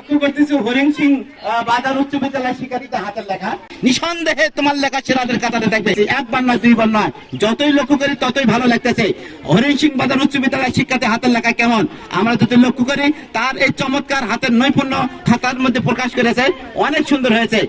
লক্ষ্য করতেছি, হরিণ সিং বাজার উচ্চ বিদ্যালয় হাতের লেখা। নিঃসন্দেহে তোমার লেখা সেরাদের কাতারে একবার নয়, দুইবার নয়, যতই লক্ষ্য করি ততই ভালো লাগতেছে। সিং বাজার উচ্চ বিদ্যালয় শিক্ষাতে হাতের লেখা কেমন? আমরা যদি লক্ষ্য করি, তার এই চমৎকার হাতের নৈপুণ্য খাতার মধ্যে প্রকাশ করেছে, অনেক সুন্দর হয়েছে।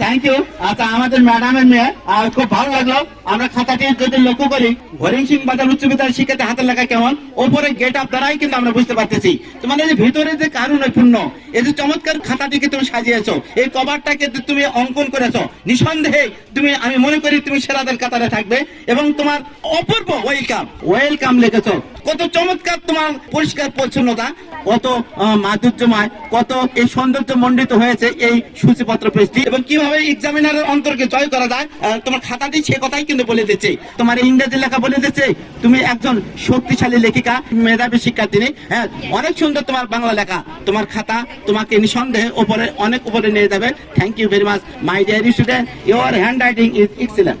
থ্যাংক ইউ আচ্ছা আমাদের ম্যাডামের মেয়ে খুব ভালো লাগল। আমরা খাতাটি যদি লক্ষ্য করি হরিং সিং বাজার উচ্চ বিদ্যালয় শিক্ষাতে হাতের লেখা কেমন? ওপরে গেট আপ দ্বারাই কিন্তু আমরা বুঝতে পারতেছি। তোমার এই যে ভিতরে যে কারণ নৈপুণ্য এই যে চমৎকার খাতাটিকে তুমি সাজিয়েছো, এই কভারটাকে তুমি অঙ্কন করেছ। নিঃসন্দেহে তুমি, আমি মনে করি তুমি সেরাদের কাতারে থাকবে এবং তোমার অপূর্ব ওয়েলকাম ওয়েলকাম লিখেছো। কত চমৎকার তোমার পরিষ্কার পরিচ্ছন্নতা, কত মাধুর্যময়, কত এই সৌন্দর্য মণ্ডিত হয়েছে এই সূচিপত্র পেজটি। এবং কীভাবে এক্সামিনারের অন্তরকে জয় করা যায় তোমার খাতাটি সে কথাই কিন্তু বলে দিচ্ছে। তোমার ইংরেজি লেখা বলে দিচ্ছে, তুমি একজন শক্তিশালী লেখিকা, মেধাবী শিক্ষার্থী হ্যাঁ অনেক সুন্দর তোমার বাংলা লেখা। তোমার খাতা তোমাকে নিঃসন্দেহে উপরে অনেক উপরে নিয়ে যাবে। Thank you very much my dear student your handwriting is excellent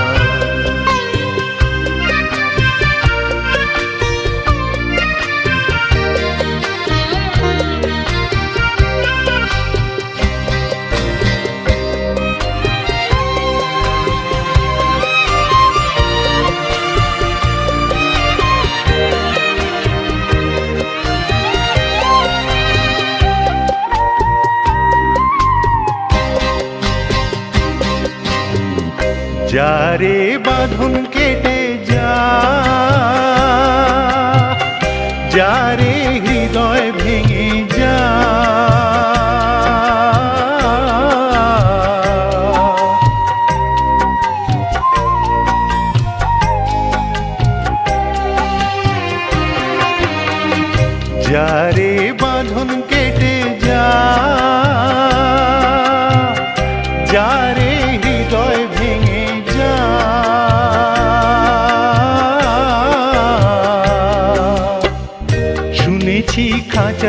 যারে বাঁধন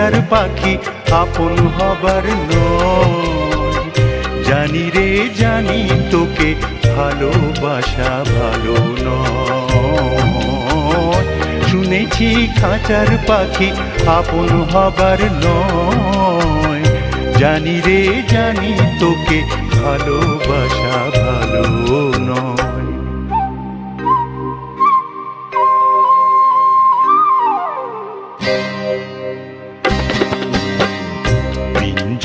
খাঁচার পাখি আপন হবার জানি রে, জানি তোকে ভালোবাসা ভালো নয়। শুনেছি খাঁচার পাখি আপন হবার নয়। জানি রে, জানি তোকে ভালোবাসা ভালো নয়।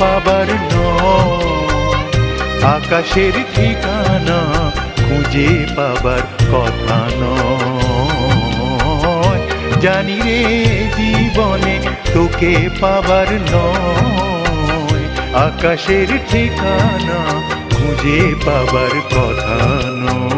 পাবার ন আকাশের ঠিকানা খুঁজে পাবার কথা নয়। জানি রে জীবনে তোকে পাবার নয়। আকাশের ঠিকানা খুঁজে পাবার কথা নয়।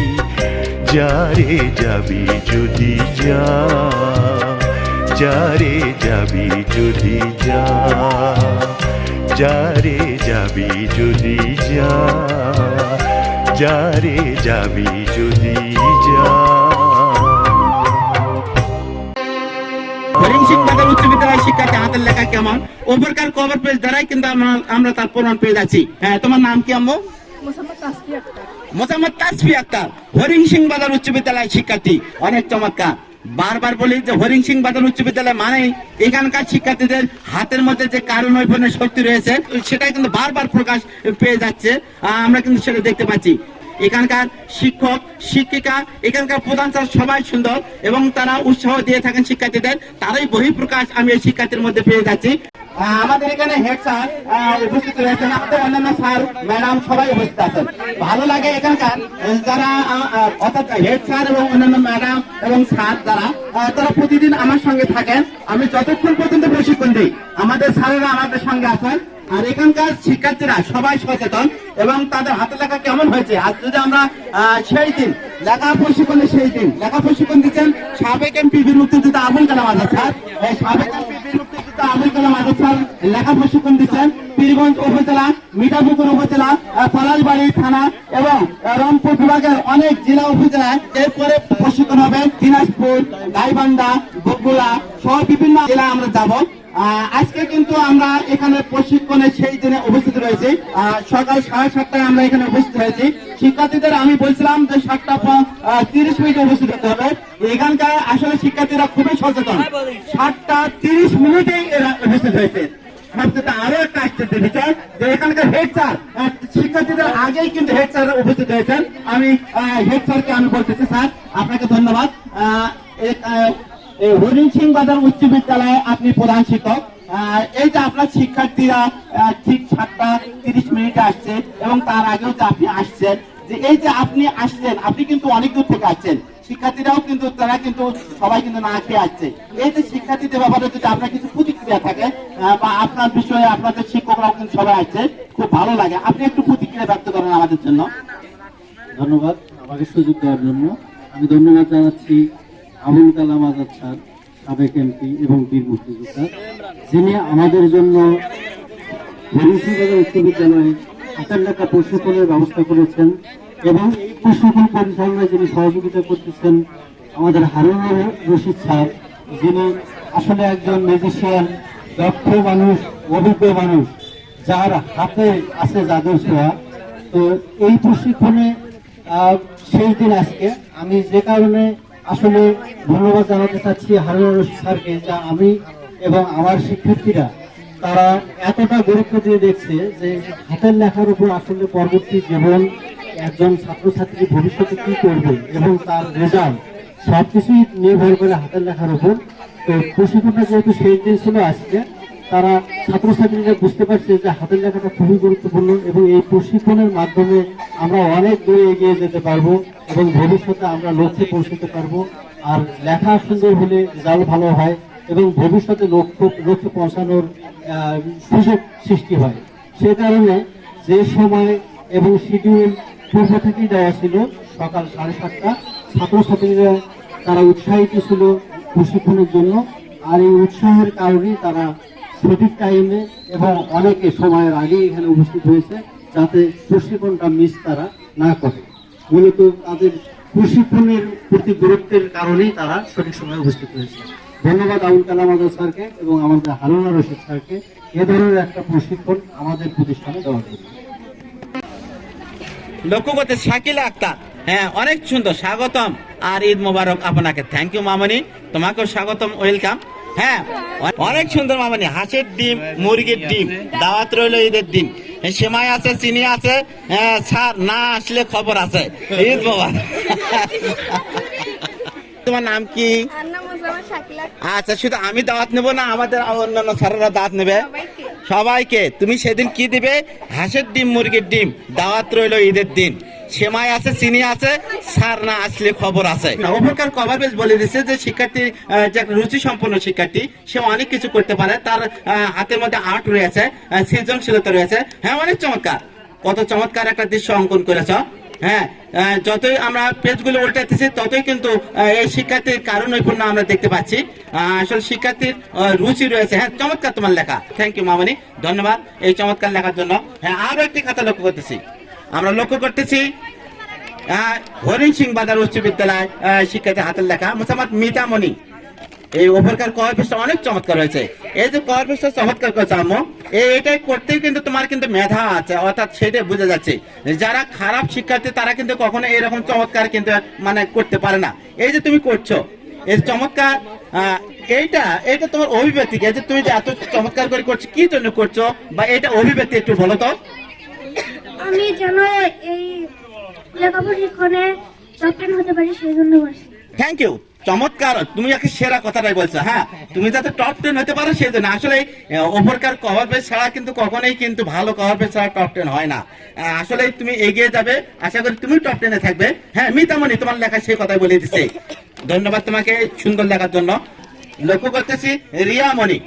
যারে যাবি যদি যা যারে যাবি যদি যা যারে যাবি যদি যা যারে যাবি যদি যা। হরিণ সিং উচ্চ বিদ্যালয় শিক্ষার্থী হাতের লেখা কেমন? ওপরকার কভার পেজ দ্বারাই কিন্তু আমরা- তার প্রমাণ পেয়ে যাচ্ছি। হ্যাঁ তোমার নাম কি আম্মু? মোসাম্মদ তাসফি আক্তার। মোসাম্মদ তাসফি আক্তার হরিং সিং বাজার উচ্চ বিদ্যালয় শিক্ষার্থী। অনেক চমৎকার। বারবার বলি যে হরিং সিং বাজার উচ্চ বিদ্যালয় মানে এখানকার শিক্ষার্থীদের হাতের মধ্যে যে কারণ নৈপুণ্যের শক্তি রয়েছে সেটা কিন্তু বারবার প্রকাশ পেয়ে যাচ্ছে। আমরা কিন্তু সেটা দেখতে পাচ্ছি। এখানকার শিক্ষক, শিক্ষিকা, এখানকার প্রধান স্যার সবাই সুন্দর এবং তারা উৎসাহ দিয়ে থাকেন শিক্ষার্থীদের। তারাই বহিঃপ্রকাশ আমি এই শিক্ষার্থীর মধ্যে পেয়ে যাচ্ছি। আমাদের এখানে হেড স্যার উপস্থিত রয়েছেন আমাদের অন্যান্য স্যার, ম্যাডাম, সবাই উপস্থিত আছেন। ভালো লাগে এখানকার যারা অর্থাৎ হেড স্যার এবং অন্যান্য ম্যাডাম এবং স্যার যারা তারা প্রতিদিন আমার সঙ্গে থাকেন। আমি যতক্ষণ পর্যন্ত প্রশিক্ষণ দিই, আমাদের স্যারেরা আমাদের সঙ্গে আছেন। আর এখানকার শিক্ষার্থীরা সবাই সচেতন এবং তাদের হাতে লেখা কেমন হয়েছে? আজ যদি আমরা সেই দিন, লেখা প্রশিক্ষণের সেই দিন, লেখা প্রশিক্ষণ দিচ্ছেন সাবেক এমপি বীর মুক্তিযোদ্ধা আবুল কালাম আজাদ স্যার। সাবেক এমপি বীর মুক্তিযোদ্ধা আবুল কালাম আজাদ স্যার লেখা প্রশিক্ষণ দিচ্ছেন পীরগঞ্জ উপজেলা, মিঠাপুকুর উপজেলা পলাশবাড়ি থানা এবং রংপুর বিভাগের অনেক জেলা উপজেলায় এরপরে প্রশিক্ষণ হবে। দিনাজপুর, গাইবান্ধা, বগুড়া সহ বিভিন্ন জেলা আমরা যাব। আজকে কিন্তু আমরা এখানে প্রশিক্ষণে সেই দিনে উপস্থিত রয়েছি। সকাল সাড়ে সাতটায় আমরা এখানে উপস্থিত হয়েছি। শিক্ষার্থীদের আমি বলছিলাম যে সাতটা তিরিশ মিনিটে উপস্থিত হতে হবে। এখানকার আসলে শিক্ষার্থীরা খুবই সচেতন। সাতটা তিরিশ মিনিটেই এরা উপস্থিত হয়েছে। সবচেয়ে আরও একটা আশ্চর্য বিষয় যে এখানকার হেড স্যার শিক্ষার্থীদের আগেই কিন্তু হেড স্যার উপস্থিত হয়েছেন। আমি হেড স্যারকে আমি বলতেছি স্যার আপনাকে ধন্যবাদ। এই হরিণ সিং বাজার উচ্চ বিদ্যালয়ে আপনি প্রধান শিক্ষক। এই যে আপনার শিক্ষার্থীরা ঠিক সাতটা তিরিশ মিনিটে আসছে এবং তার আগেও যে আপনি আসছেন, যে এই যে আপনি আসছেন, আপনি কিন্তু অনেক দূর থেকে আসছেন। শিক্ষার্থীরাও কিন্তু, তারা কিন্তু সবাই কিন্তু না খেয়ে আসছে। এই যে শিক্ষার্থীদের ব্যাপারে যদি আপনার কিছু প্রতিক্রিয়া থাকে বা আপনার বিষয়ে আপনাদের শিক্ষকরাও কিন্তু সবাই আসছে, খুব ভালো লাগে। আপনি একটু প্রতিক্রিয়া ব্যক্ত করেন আমাদের জন্য। ধন্যবাদ। আমাকে সুযোগ দেওয়ার জন্য। আমি ধন্যবাদ জানাচ্ছি আবুল কালাম আজাদ স্যার, সাবেক এমপি এবং বীর মুক্তিযোদ্ধা যিনি আমাদের জন্য হরিশিবাজার উচ্চ বিদ্যালয়ে হাতের লেখা প্রশিক্ষণের ব্যবস্থা করেছেন এবং প্রশিক্ষণ পরিচালনায় যিনি সহযোগিতা করতেছেন আমাদের হারুনুর রশিদ স্যার, যিনি আসলে একজন ম্যাজিশিয়ান দক্ষ মানুষ, অভিজ্ঞ মানুষ, যার হাতে আছে জাদুর ছোঁয়া। তো এই প্রশিক্ষণে শেষ দিন আজকে আমি যে কারণে আসলে ধন্যবাদ জানাতে চাচ্ছি হারুন স্যারকে যা আমি এবং আমার শিক্ষার্থীরা, তারা এতটা গুরুত্ব দিয়ে দেখছে যে হাতের লেখার উপর আসলে পরবর্তী জীবন একজন ছাত্রছাত্রী ভবিষ্যতে কি করবে এবং তার রেজাল্ট সবকিছুই নির্ভর করে হাতের লেখার উপর। তো প্রশিক্ষণটা যেহেতু শেষ দিন ছিল আজকে তারা ছাত্রছাত্রীরা বুঝতে পারছে যে হাতের লেখাটা খুবই গুরুত্বপূর্ণ এবং এই প্রশিক্ষণের মাধ্যমে আমরা অনেক দূরে এগিয়ে যেতে পারব এবং ভবিষ্যতে আমরা লক্ষ্যে পৌঁছতে পারব। আর লেখা সুন্দর হলে রেজাল্ট ভালো হয় এবং ভবিষ্যতে লক্ষ্য, লক্ষ্যে পৌঁছানোর সুযোগ সৃষ্টি হয়। সে কারণে যে সময় এবং শিডিউল পূর্ব থেকেই দেওয়া ছিল সকাল সাড়ে সাতটা, ছাত্রছাত্রীরা তারা উৎসাহিত ছিল প্রশিক্ষণের জন্য। আর এই উৎসাহের কারণেই তারা সঠিক টাইমে এবং অনেকে সময়ের আগে এখানে উপস্থিত হয়েছে যাতে প্রশিক্ষণটা মিস তারা না করে। মূলত তাদের প্রশিক্ষণের প্রতি গুরুত্বের কারণেই তারা সঠিক সময়ে উপস্থিত হয়েছে। ধন্যবাদ আবুল কালাম আজাদ স্যারকে এবং আমাদের হারুনা রশিদ স্যারকে। এ ধরনের একটা প্রশিক্ষণ আমাদের প্রতিষ্ঠানে দেওয়ার জন্য লক্ষ্য করতে শাকিলা আক্তার। হ্যাঁ অনেক সুন্দর। স্বাগতম। আর ঈদ মোবারক আপনাকে। থ্যাংক ইউ মামনি। তোমাকেও স্বাগতম। ওয়েলকাম হ্যাঁ অনেক সুন্দর মামনি। হাঁসের ডিম মুরগির ডিম দাওয়াত রইল ঈদের দিন। সেমাই আছে চিনি আছে হ্যাঁ, স্যার না আসলে খবর আছে। ঈদ মোবারক। তোমার নাম কি? আচ্ছা শুধু আমি দাওয়াত নেব না আমাদের অন্যান্য স্যারেরা দাওয়াত নেবে? সবাইকে। তুমি সেদিন কি দিবে? হাঁসের ডিম মুরগির ডিম দাওয়াত রইল ঈদের দিন। সেমাই আছে, চিনি আছে, সার না আসলে খবর আছে। উপরকার কভার পেজ বলে দিচ্ছে যে শিক্ষার্থী যে রুচি সম্পন্ন শিক্ষার্থী, সে অনেক কিছু করতে পারে। তার হাতের মধ্যে আর্ট রয়েছে সৃজনশীলতা রয়েছে। হ্যাঁ অনেক চমৎকার। কত চমৎকার একটা দৃশ্য অঙ্কন করেছ। হ্যাঁ যতই আমরা পেজগুলো উল্টাতেছি ততই কিন্তু এই শিক্ষার্থীর কারণ নৈপুণ্য আমরা দেখতে পাচ্ছি। আসলে শিক্ষার্থীর রুচি রয়েছে। হ্যাঁ চমৎকার তোমার লেখা। থ্যাংক ইউ মামনি। ধন্যবাদ এই চমৎকার লেখার জন্য। হ্যাঁ আরও একটি খাতা লক্ষ্য করতেছি। আমরা লক্ষ্য করতেছি হরিণ সিং বাজার উচ্চ বিদ্যালয় শিক্ষার্থী হাতের লেখা মোসাম্মদ মিতামণি। এই ওভারকার কভার পেজটা অনেক চমৎকার হয়েছে। এই যে কভার পেজটা চমৎকার করেছে আম্মু এই এটাই করতেই কিন্তু তোমার কিন্তু মেধা আছে, অর্থাৎ সেটাই বোঝা যাচ্ছে। যারা খারাপ শিক্ষার্থী, তারা কিন্তু কখনো এরকম চমৎকার কিন্তু মানে করতে পারে না। এই যে তুমি করছ, এই চমৎকার এইটা এটা তোমার অভিব্যক্তি যে তুমি যে এত চমৎকার করে করছ, কি জন্য করছ? বা এটা অভিব্যক্তি একটু বলো তো। আমি যেন এই লেখাপড়া শিক্ষণে চপ্টেন হতে পারি সেই জন্য বলছি। থ্যাংক ইউ চমৎকার। তুমি একে সেরা কথাটাই বলছো হ্যাঁ? তুমি যাতে টপ টেন হতে পারো সেই জন্য। আসলে ওপরকার কভার পেজ ছাড়া কিন্তু কখনোই কিন্তু ভালো কভার পেজ ছাড়া টপ টেন হয় না। আসলে তুমি এগিয়ে যাবে। আশা করি তুমি টপ টেনে থাকবে। হ্যাঁ মিতামণি তোমার লেখা সেই কথাই বলে দিচ্ছে। ধন্যবাদ তোমাকে সুন্দর লেখার জন্য। লক্ষ্য করতেছি রিয়ামণি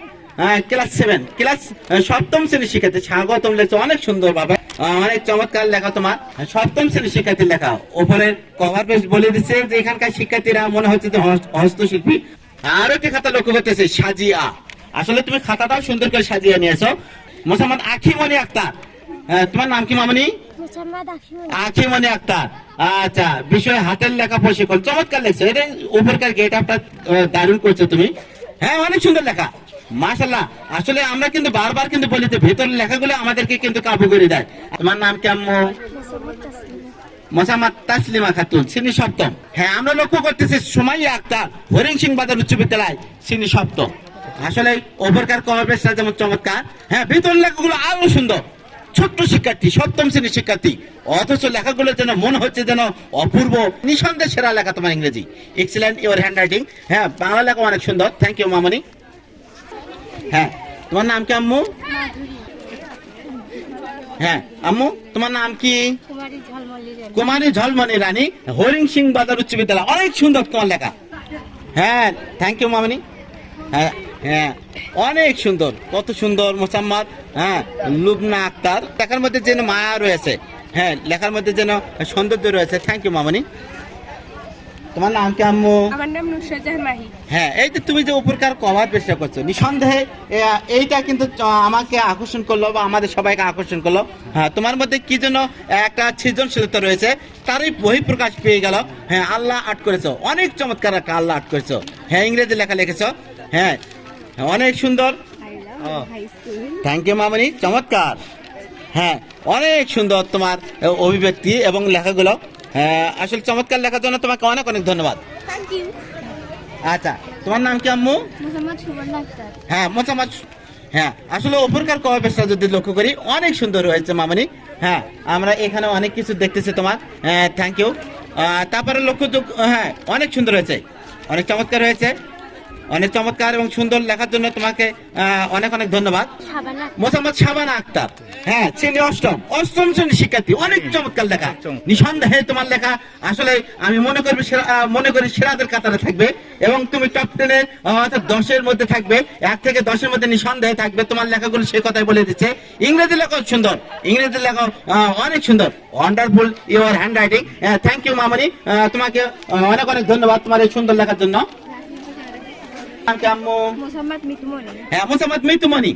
ক্লাস সেভেন ক্লাস সপ্তম শ্রেণির শিক্ষার্থী স্বাগতম লেখছে। অনেক সুন্দর আহ, অনেক চমৎকার লেখা তোমার। সপ্তম শ্রেণির শিক্ষার্থীর লেখা। ওপরের কভার পেজ বলে দিচ্ছে যে এখানকার শিক্ষার্থীরা মনে হচ্ছে যে হস্তশিল্পী। আরও একটি খাতা লক্ষ্য করতেছে সাজিয়া। আসলে তুমি খাতাটাও সুন্দর করে সাজিয়ে নিয়েছো। মোসাম্মদ আখিমণি আক্তার। তোমার নাম কি মামনি? আখিমণি আক্তার। আচ্ছা বিষয় হাতের লেখা প্রশিক্ষণ। চমৎকার লেখছো। এটা উপরকার গেট আপটা দারুণ করছ তুমি। হ্যাঁ অনেক সুন্দর লেখা। মাশাল্লাহ আসলে আমরা কিন্তু বারবার কিন্তু বলি যে ভেতরের লেখাগুলো আমাদেরকে কিন্তু কাবু করে দেয়। তোমার নাম কেমন মোসাম্মদ তাসলিমা খাতুন শ্রেণি সপ্তম। হ্যাঁ আমরা লক্ষ্য করতেছি সুমাইয়া আক্তার, হরিণ সিং বাজার উচ্চ বিদ্যালয় শ্রেণি সপ্তম। আসলে ওভারকার কভারেজটা যেমন চমৎকার হ্যাঁ ভিতর লেখাগুলো আরও সুন্দর। ছোট্ট শিক্ষার্থী সপ্তম শ্রেণির শিক্ষার্থী। অথচ লেখাগুলো যেন মনে হচ্ছে যেন অপূর্ব নিঃসন্দেহে সেরা লেখা তোমার ইংরেজি। এক্সিলেন্ট ইউর হ্যান্ড রাইটিং হ্যাঁ বাংলা লেখা অনেক সুন্দর। থ্যাংক ইউ মামনি। হ্যাঁ তোমার নাম কি আম্মু? হ্যাঁ আম্মু তোমার নাম কি? কুমারী কুমারী ঝলমনি রানী হরিং সিং বাজার উচ্চ বিদ্যালয়। অনেক সুন্দর তোমার লেখা। হ্যাঁ থ্যাংক ইউ মামনি। হ্যাঁ হ্যাঁ অনেক সুন্দর কত সুন্দর মোসাম্মদ হ্যাঁ লুবনা আক্তার। লেখার মধ্যে যেন মায়া রয়েছে হ্যাঁ লেখার মধ্যে যেন সৌন্দর্য রয়েছে। থ্যাংক ইউ মামনি। তোমার নাম কি আম্মু? আমার নাম নুসরাত মাহি। হ্যাঁ এই যে তুমি যে উপরকার কভার পেশটা করছ নিঃসন্দেহে এইটা কিন্তু আমাকে আকর্ষণ করল বা আমাদের সবাইকে আকর্ষণ করল। হ্যাঁ তোমার মধ্যে কি যেন একটা সৃজনশীলতা রয়েছে তারই বহিঃপ্রকাশ পেয়ে গেল। হ্যাঁ আল্লাহ আর্ট করেছ। অনেক চমৎকার একটা আল্লাহ আর্ট করেছ। হ্যাঁ ইংরেজি লেখা লিখেছো। হ্যাঁ অনেক সুন্দর। থ্যাংক ইউ মামনি। চমৎকার। হ্যাঁ অনেক সুন্দর তোমার অভিব্যক্তি এবং লেখাগুলো। হ্যাঁ আসলে চমৎকার লেখার জন্য তোমাকে অনেক অনেক ধন্যবাদ। আচ্ছা তোমার নাম কি আম্মু? মোসাম্মদ হ্যাঁ মোচামাচ হ্যাঁ আসলে ওপরকার কভারটা যদি লক্ষ্য করি অনেক সুন্দর হয়েছে মামনি। হ্যাঁ আমরা এখানে অনেক কিছু দেখতেছি তোমার। হ্যাঁ থ্যাংক ইউ তারপরে লক্ষ্য হ্যাঁ অনেক সুন্দর হয়েছে। অনেক চমৎকার হয়েছে। অনেক চমৎকার এবং সুন্দর লেখার জন্য তোমাকে অনেক অনেক ধন্যবাদ। মোসাম্মদ শাবানা আক্তার। হ্যাঁ শ্রেণি অষ্টম অষ্টম শ্রেণির শিক্ষার্থী। অনেক চমৎকার লেখা। নিঃসন্দেহে তোমার লেখা আসলে আমি মনে করি মনে করি সেরাদের কাতারে থাকবে এবং তুমি টপ টেনে অর্থাৎ দশের মধ্যে থাকবে। এক থেকে দশের মধ্যে নিঃসন্দেহে থাকবে তোমার লেখাগুলো সে কথাই বলে দিচ্ছে। ইংরেজি লেখাও সুন্দর। ইংরেজি লেখাও অনেক সুন্দর। Wonderful your handwriting thank you মামনি। আহ, তোমাকে অনেক অনেক ধন্যবাদ তোমার এই সুন্দর লেখার জন্য নাম কি আম্মু মোসাম্মদ মিতুমনি হ্যাঁ মোসাম্মদ মিতুমণি।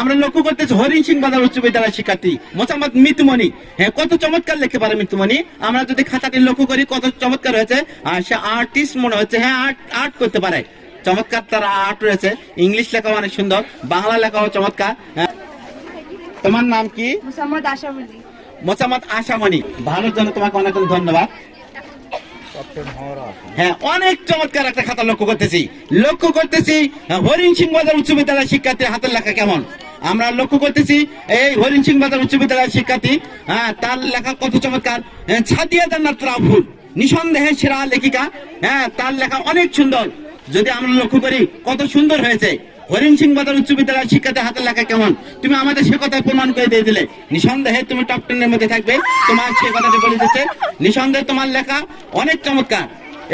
আমরা লক্ষ্য করতেছি হরিণ সিং বাজার উচ্চ বিদ্যালয়ের শিক্ষার্থী মোসাম্মদ মিতুমণি। হ্যাঁ কত চমৎকার লিখতে পারে মিতুমণি। আমরা যদি খাতাটি লক্ষ্য করি কত চমৎকার হয়েছে। আর সে আর্টিস্ট মনে হচ্ছে হ্যাঁ আর্ট আর্ট করতে পারে। চমৎকার তার আর্ট রয়েছে। ইংলিশ লেখাও অনেক সুন্দর বাংলা লেখাও চমৎকার। হ্যাঁ। তোমার নাম কি? মোসাম্মদ আশামণি ভালোর জন্য তোমাকে অনেক অনেক ধন্যবাদ। হ্যাঁ অনেক চমৎকার একটা খাতা লক্ষ্য করতেছি। লক্ষ্য করতেছি হরিণ সিং বাজার উচ্চ বিদ্যালয়ের শিক্ষার্থীর হাতের লেখা কেমন? আমরা লক্ষ্য করতেছি এই হরিণ সিং বাজার উচ্চ বিদ্যালয়ের শিক্ষার্থী হ্যাঁ তার লেখা কত চমৎকার? হ্যাঁ, ছাতিয়া জান্নাত রাহুল নিঃসন্দেহে সেরা লেখিকা হ্যাঁ তার লেখা অনেক সুন্দর। যদি আমরা লক্ষ্য করি কত সুন্দর হয়েছে। হরিণ সিং বাজার উচ্চ বিদ্যালয়ের শিক্ষার্থীর হাতের লেখা কেমন? তুমি আমাদের সে কথা প্রমাণ করে দিয়ে দিলে। নিঃসন্দেহে তুমি টপ টেনের মধ্যে থাকবে। তোমার সে কথাটি বলে দিচ্ছে। নিঃসন্দেহে তোমার লেখা অনেক চমৎকার।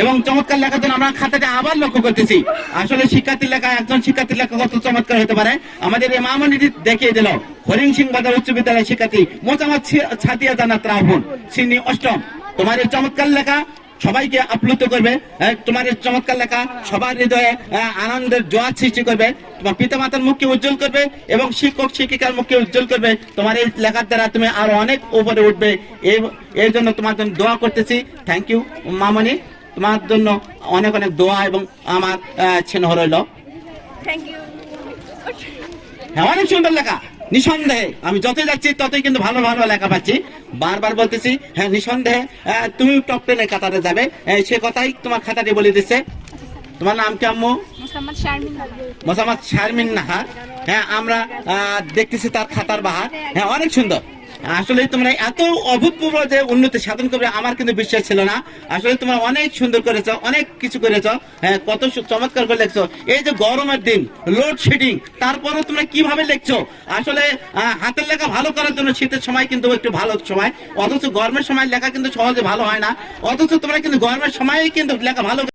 এবং চমৎকার লেখার জন্য আমরা খাতাটা আবার লক্ষ্য করতেছি। আসলে শিক্ষার্থীর লেখা একজন শিক্ষার্থীর লেখা কত চমৎকার হতে পারে? আমাদের এই মামনিটি দেখিয়ে দিল। হরিণ সিং বাজার উচ্চ বিদ্যালয়ের শিক্ষার্থী মোচামাত ছাতিয়া জানাত রাহুল। শ্রেণি অষ্টম। তোমার এই চমৎকার লেখা সবাইকে আপ্লুত করবে তোমার চমৎকার লেখা সবার হৃদয়ে আনন্দের জোয়ার সৃষ্টি করবে তোমার পিতা মাতার মুখকে উজ্জ্বল করবে এবং শিক্ষক শিক্ষিকার মুখকে উজ্জ্বল করবে। তোমার এই লেখার দ্বারা তুমি আরও অনেক উপরে উঠবে। এই- এর জন্য তোমার জন্য দোয়া করতেছি। থ্যাংক ইউ মামনি। তোমার জন্য অনেক অনেক দোয়া এবং আমার স্নেহ রইল থ্যাংক ইউ হ্যাঁ অনেক সুন্দর লেখা। নিঃসন্দেহে আমি যতই যাচ্ছি ততই কিন্তু ভালো ভালো লেখা পাচ্ছি। বারবার বলতেছি হ্যাঁ নিঃসন্দেহে তুমি টপ টেনের কাতারে যাবে। সে কথাই তোমার খাতাটি বলে দিচ্ছে। তোমার নাম কি আম্মু? মোসাম্মদ শারমিন নাহা। নাহার হ্যাঁ আমরা দেখতেছি তার খাতার বাহার। হ্যাঁ অনেক সুন্দর। আসলে তোমরা এত অভূতপূর্ব যে উন্নতি সাধন করবে, আমার কিন্তু বিশ্বাস ছিল না। আসলে তোমরা অনেক সুন্দর করেছ, অনেক কিছু করেছ হ্যাঁ কত চমৎকার করে লেখছো। এই যে গরমের দিন লোড শেডিং তারপরেও তোমরা কীভাবে লিখছো? আসলে হাতের লেখা ভালো করার জন্য শীতের সময় কিন্তু একটু ভালো সময়, অথচ গরমের সময় লেখা কিন্তু সহজে ভালো হয় না। অথচ তোমরা কিন্তু গরমের সময় কিন্তু লেখা ভালো